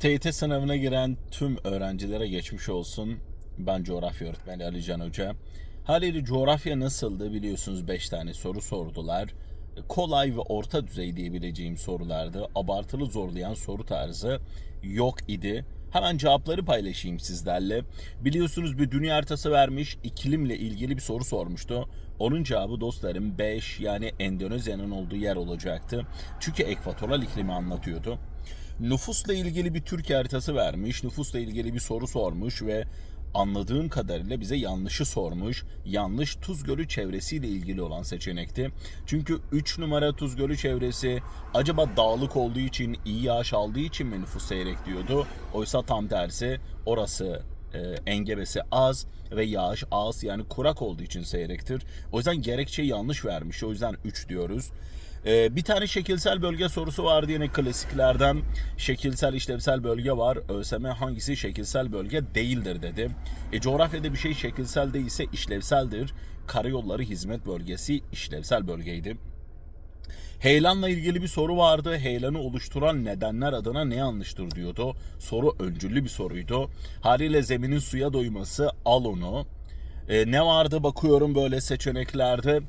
TYT sınavına giren tüm öğrencilere geçmiş olsun. Ben coğrafya öğretmeni Ali Can Hoca. Haliyle coğrafya nasıldı biliyorsunuz 5 tane soru sordular. Kolay ve orta düzey diyebileceğim sorulardı. Abartılı zorlayan soru tarzı yok idi. Hemen cevapları paylaşayım sizlerle. Biliyorsunuz bir dünya haritası vermiş, iklimle ilgili bir soru sormuştu. Onun cevabı dostlarım 5 yani Endonezya'nın olduğu yer olacaktı. Çünkü ekvatoral iklimi anlatıyordu. Nüfusla ilgili bir Türkiye haritası vermiş, nüfusla ilgili bir soru sormuş ve anladığım kadarıyla bize yanlışı sormuş. Yanlış Tuz Gölü çevresiyle ilgili olan seçenekti. Çünkü 3 numara Tuz Gölü çevresi acaba dağlık olduğu için, iyi yağış aldığı için mi nüfus seyrek diyordu. Oysa tam tersi orası e, engebesi az ve yağış az yani kurak olduğu için seyrektir. O yüzden gerekçeyi yanlış vermiş. O yüzden 3 diyoruz. Ee, bir tane şekilsel bölge sorusu vardı yine klasiklerden. Şekilsel işlevsel bölge var. ÖSYM hangisi şekilsel bölge değildir dedi. E, coğrafyada bir şey şekilsel değilse işlevseldir. Karayolları hizmet bölgesi işlevsel bölgeydi. Heyelanla ilgili bir soru vardı. Heyelanı oluşturan nedenler adına ne yanlıştır diyordu. Soru öncüllü bir soruydu. Haliyle zeminin suya doyması al onu. E, ne vardı bakıyorum böyle seçeneklerde.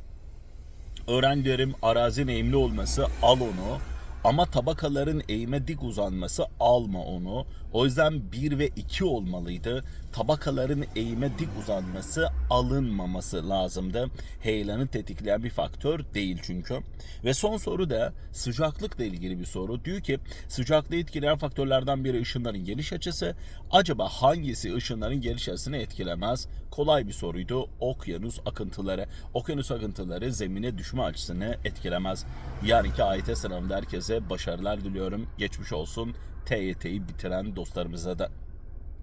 Öğrencilerim arazinin eğimli olması al onu. Ama tabakaların eğime dik uzanması alma onu. O yüzden 1 ve 2 olmalıydı. Tabakaların eğime dik uzanması alınmaması lazımdı. Heyelanı tetikleyen bir faktör değil çünkü. Ve son soru da sıcaklıkla ilgili bir soru. Diyor ki sıcaklığı etkileyen faktörlerden biri ışınların geliş açısı. Acaba hangisi ışınların geliş açısını etkilemez? Kolay bir soruydu. Okyanus akıntıları. Okyanus akıntıları zemine düşme açısını etkilemez. Yarınki AYT sınavında herkese başarılar diliyorum. Geçmiş olsun. TYT'yi bitiren dostlarımıza da.